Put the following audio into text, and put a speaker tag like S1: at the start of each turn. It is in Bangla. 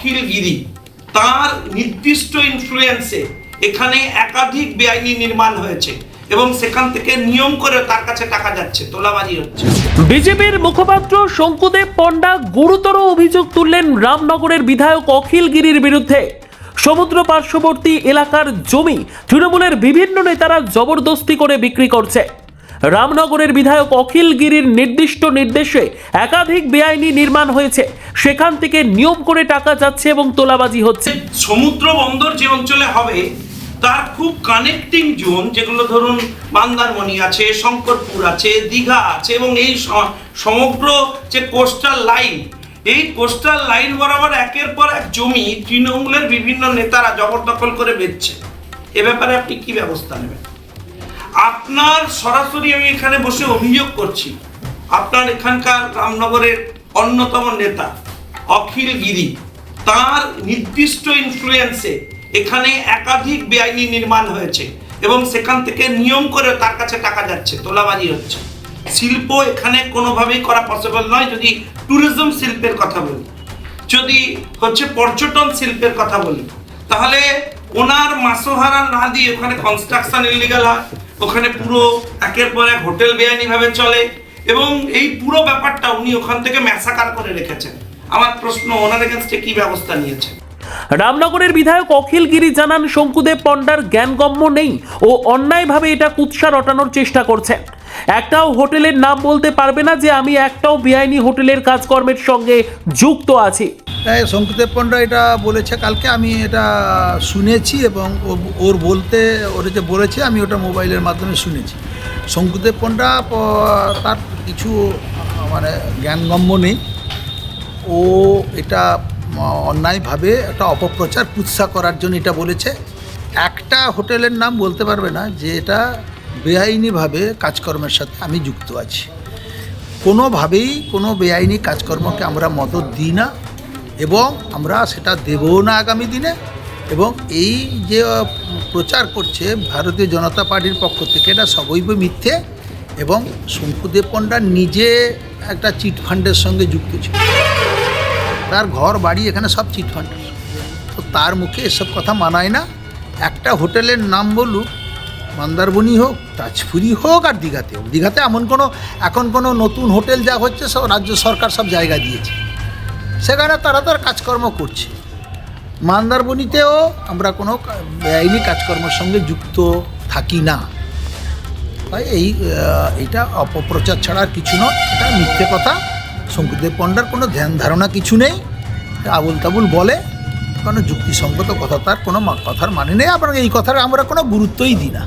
S1: অখিল গিরি, তার নির্দিষ্ট ইনফ্লুয়েন্সে এখানে একাধিক বেআইনি নির্মাণ হয়েছে এবং সেখান থেকে নিয়ম করে তার কাছে টাকা যাচ্ছে, তোলাবাজি হচ্ছে।
S2: বিজেপির মুখপাত্র শঙ্কুদেব পণ্ডা গুরুতর অভিযোগ তুললেন রামনগরের বিধায়ক অখিল গিরির বিরুদ্ধে। সমুদ্র পার্শ্ববর্তী এলাকার জমি তৃণমূলের বিভিন্ন নেতারা জবরদস্তি করে বিক্রি করছে। রামনগরের বিধায়ক অখিল গিরির নির্দিষ্ট নির্দেশে একাধিক বেআইনি নির্মাণ হয়েছে। সেখান থেকে নিয়ম করে টাকা যাচ্ছে এবং তোলাবাজি হচ্ছে।
S1: সমুদ্র বন্দর যে অঞ্চলে হবে, তার খুব কানেক্টিং জোন, যেগুলো ধরুন মান্দারমণি আছে, শঙ্করপুর আছে, দীঘা আছে এবং এই সমগ্র যে কোস্টাল লাইন এই কোস্টাল লাইন বরাবর একের পর এক জমি তৃণমূলের বিভিন্ন নেতারা জবরদখল করে বেচছে। এ ব্যাপারে আপনি কি ব্যবস্থা নেবেন? আপনার সরাসরি আমি এখানে বসে অভিযোগ করছি। আপনার এখানকার রামনগরের অন্যতম নেতা, অখিল গিরি, তার নির্দিষ্ট ইনফ্লুয়েন্সে এখানে একাধিক বেআইনি নির্মাণ হয়েছে এবং সেখান থেকে নিয়ম করে তার কাছে টাকা যাচ্ছে, তোলাবাজি হচ্ছে। শিল্প এখানে কোনোভাবেই করা পসিবল নয়, যদি ট্যুরিজম শিল্পের কথা বলি। যদি হচ্ছে পর্যটন শিল্পের কথা বলি, তাহলে ওনার মাসোহারা না দিয়ে ওখানে কনস্ট্রাকশন ইলিগাল হয় ওখানে পুরো একের পর এক হোটেল বেআইনিভাবে চলে এবং এই পুরো ব্যাপারটা উনি ওখান থেকে ম্যাসাকার করে রেখেছেন। আমার প্রশ্ন, ওনার এগেনস্টে কি ব্যবস্থা নিয়েছেন?
S2: রামনগরের বিধায়ক অখিল গিরি জানান, শঙ্কুদেব পণ্ডার জ্ঞানগম্য নেই ও অন্যায়ভাবে এটা কুৎসা রটানোর চেষ্টা করছেন। একটাও হোটেলের নাম বলতে পারবে না যে আমি একটাও বেআইনি হোটেলের কাজকর্মের সঙ্গে যুক্ত আছি।
S3: তাই শঙ্কুদেব পণ্ডা এটা বলেছে কালকে, আমি এটা শুনেছি এবং ওর বলতে, ওর যে বলেছে, আমি ওটা মোবাইলের মাধ্যমে শুনেছি। শঙ্কুদেব পণ্ডা তার কিছু মানে জ্ঞানগম্য নেই। ও এটা অন্যায়ভাবে একটা অপপ্রচার, কুৎসা করার জন্য এটা বলেছে। একটা হোটেলের নাম বলতে পারবে না যে এটা বেআইনিভাবে কাজকর্মের সাথে আমি যুক্ত আছি। কোনোভাবেই কোনো বেআইনি কাজকর্মকে আমরা মদত দিই না এবং আমরা সেটা দেবও না আগামী দিনে এবং এই যে প্রচার করছে ভারতীয় জনতা পার্টির পক্ষ থেকে এটা সবৈব মিথ্যে এবং শঙ্কুদেব পণ্ডা নিজে একটা চিটফান্ডের সঙ্গে যুক্ত ছিল। তার ঘর, বাড়ি এখানে সব চিটফান্ডের তো তার মুখে এসব কথা মানায় না। একটা হোটেলের নাম বলুক মন্দারবনি হোক তাজপুরি হোক আর দীঘাতে হোক। দীঘাতে এমন কোনো, এখন কোনো নতুন হোটেল যা হচ্ছে, সব রাজ্য সরকার সব জায়গা দিয়েছে। সেখানে তারা তার কাজকর্ম করছে। মন্দারবনিতেও আমরা কোনো বেআইনি কাজকর্মের সঙ্গে যুক্ত থাকি না। তাই এই এটা অপপ্রচার ছাড়া আর কিছু নয়, এটা মিথ্যে কথা। শঙ্কুদেব পণ্ডার কোনো ধ্যান ধারণা কিছু নেই। আবুল তাবুল বলে। কোনো যুক্তিসঙ্গত কথা তার কোনো কথার মানে নেই। আবার এই কথার আমরা কোনো গুরুত্বই দিই না।